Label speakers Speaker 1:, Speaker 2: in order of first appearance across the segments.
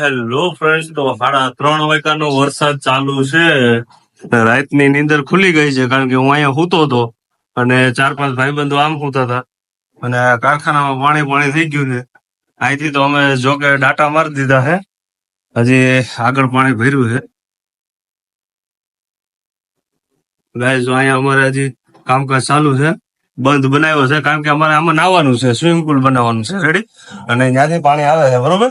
Speaker 1: Hello friends તો સાડા ત્રણ વાગ્યાનો વરસાદ ચાલુ છે. રાતની નીંદર ખુલી ગઈ છે, કારણ કે હું અહીંયા સૂતો હતો. અને ચાર પાંચ ભાઈબંધો આમ સૂતા હતા. અને કારખાનામાં પાણી પાણી થઈ ગયું છે. અહીંથી તો અમે જોકે ડાટા મારી દીધા છે. હજી આગળ પાણી ભર્યું છે. ગાઈઝ અહીંયા અમારે હજી કામકાજ ચાલુ છે. બંધ બનાવ્યો છે, કારણ કે અમારે આમાં નાવાનું છે, સ્વિમિંગ પુલ બનાવવાનું છે. રેડી અને ત્યાંથી પાણી આવે છે, બરોબર?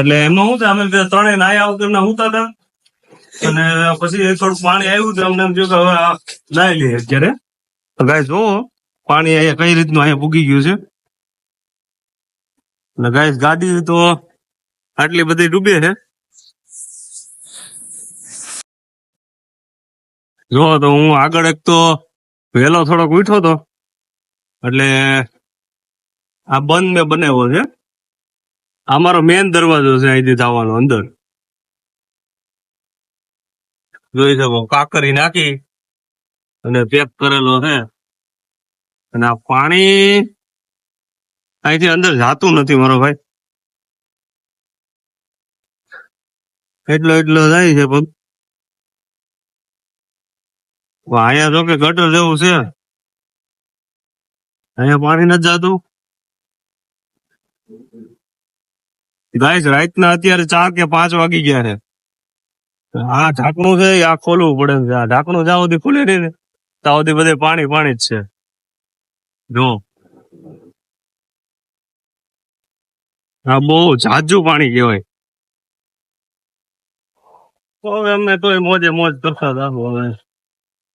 Speaker 1: એટલે એમાં થાય અમે ત્રણે નાયા વગરના ઉતા હતા અને પછી થોડું પાણી આવ્યું તો અમને એમ જો કે હવે નાઈ લઈએ અત્યારે. ગાય જુઓ, પાણી અહીંયા કઈ રીતનું અહીંયા પૂગી ગયું છે. અને ગાય ગાડી તો આટલી બધી ડૂબે છે. જો તો હું આગળ એક તો વહેલો થોડોક ઉઠો તો. એટલે આ બંધ મેં બનાવ્યો છે. આ મારો મેન દરવાજો છે અહીંથી જવાનો, અંદર. જોઈ શકો, કાકરી નાખી અને પેક કરેલો છે. અને આ પાણી અહીંથી અંદર જાતું નથી મારો ભાઈ. એટલો એટલો જાય છે પગ અહીંયા જો કે ગટર જેવું છે. અહીંયા પાણી નથી જાતું. ગાઈસ, રાતના અત્યારે ચાર કે પાંચ વાગી ગયા છે. આ ઢાંકણું છે આ ખોલવું પડે છે. આ ઢાંકણું જ્યાં સુધી ખુલે ને, ત્યાં સુધી બધે પાણી પાણી જ છે. જો. આ બહુ જાજુ પાણી કહેવાય. તો હવે અમે તો મોજે મોજ કરતા હતા હવે.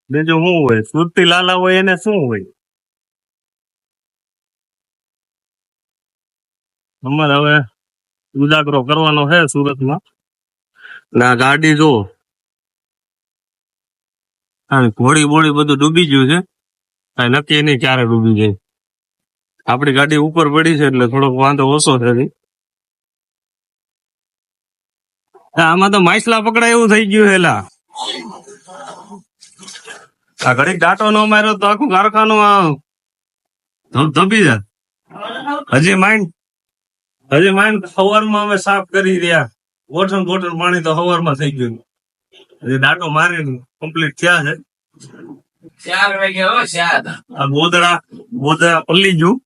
Speaker 1: બીજું શું હોય? સુરતી લાલા હોય એને શું હોય? અમારે હવે ઉજાગરો કરવાનો છે સુરતમાં. ને ગાડી જો ઘોડી બોડી બધું ડૂબી ગયું છે. કઈ નક્કી નહીં ક્યારે ડૂબી જાય. આપડી ગાડી ઉપર પડી છે એટલે થોડોક વાંધો ઓછો છે આમાં તો માછલા પકડાય એવું થઈ ગયું હેલા આ ઘડીક ડાટો નો માર્યો તો આખું કારખાનું ધબી જાય. હજી માઇન્ડ હજી માન સવારમાં અમે સાફ કરી રહ્યા. બોટલ બોટલ પાણી તો સવારમાં થઈ ગયું. હજી દાટો મારીને કમ્પ્લીટ થયા છે.
Speaker 2: ચાર વાગે હો ચાર
Speaker 1: આ ગોદડા ગોદડા પલ્લી ગયું.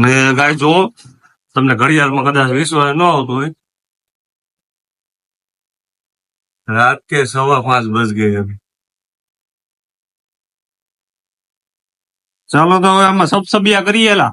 Speaker 1: ને ગાય જુઓ તમને ઘડિયાળમાં કદાચ વિશ્વાસ ન આવતો હોય. રાત કે સવા પાંચ બજ ગઈ હવે ચાલો તો હવે આમાં સબસબિયા કરીએલા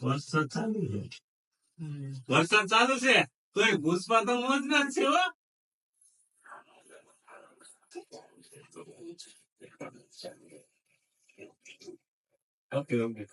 Speaker 1: વરસાદ ચાલુ છે. વરસાદ ચાલુ છે? કોઈ એ તો મોજ ના છે હો. Okay okay